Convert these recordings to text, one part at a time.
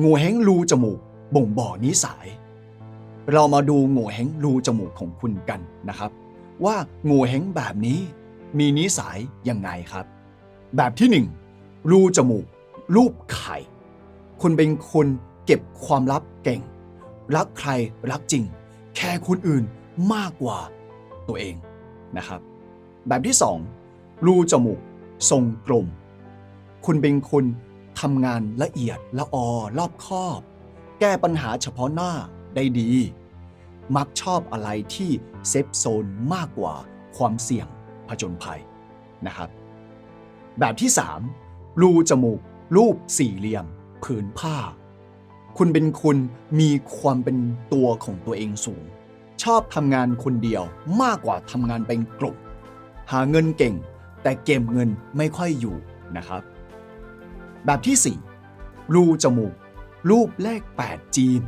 โง่เฮงรูจมูกบ่งบอกนิสัย เรามาดูโง่เฮงรูจมูกของคุณกันนะครับ ว่าโง่เฮงแบบนี้มีนิสัยยังไงครับ แบบที่หนึ่งรูจมูก รูปไข่ คุณเป็นคนเก็บความลับเก่ง รักใครรักจริง แค่คนอื่นมากกว่าตัวเองนะครับ แบบที่สองรูจมูก ทรงกลม คุณเป็นคน ทำงานละเอียดละออรอบคอบ แก้ปัญหาเฉพาะหน้าได้ดี มักชอบอะไรที่เซฟโซนมากกว่าความเสี่ยงผจญภัยนะครับ แบบที่ 3 รูจมูก รูปสี่เหลี่ยม ผืนผ้า คุณเป็นคนมีความเป็นตัวของตัวเองสูง ชอบทำงานคนเดียวมากกว่าทำงานเป็นกลุ่ม หาเงินเก่ง แต่เก็บเงินไม่ค่อยอยู่นะครับ แบบที่ 4 รูจมูก รูปเลข 8 จีน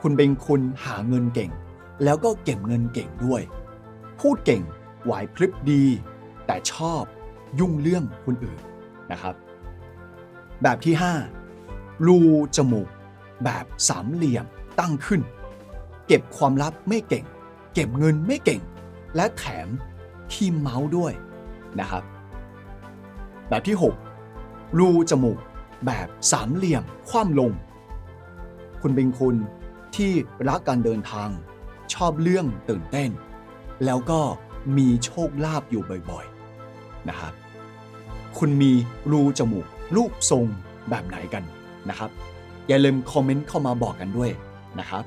คุณเป็นคนหาเงินเก่ง แล้วก็เก็บเงินเก่งด้วย พูดเก่งไหวพริบดี แต่ชอบยุ่งเรื่องคนอื่นนะครับ แบบที่ 5 รูจมูก แบบสามเหลี่ยมตั้งขึ้น เก็บความลับไม่เก่ง เก็บเงินไม่เก่ง และแถมขี้เมาด้วยนะครับ แบบที่ 6 รูจมูก แบบสามเหลี่ยมคว่ำลง คุณเป็นคนที่รักการเดินทาง ชอบเรื่องตื่นเต้น แล้วก็มีโชคลาภอยู่บ่อยๆนะครับ คุณมีรูจมูก รูปทรงแบบไหนกันนะครับ อย่าลืมคอมเมนต์เข้ามาบอกกันด้วยนะครับ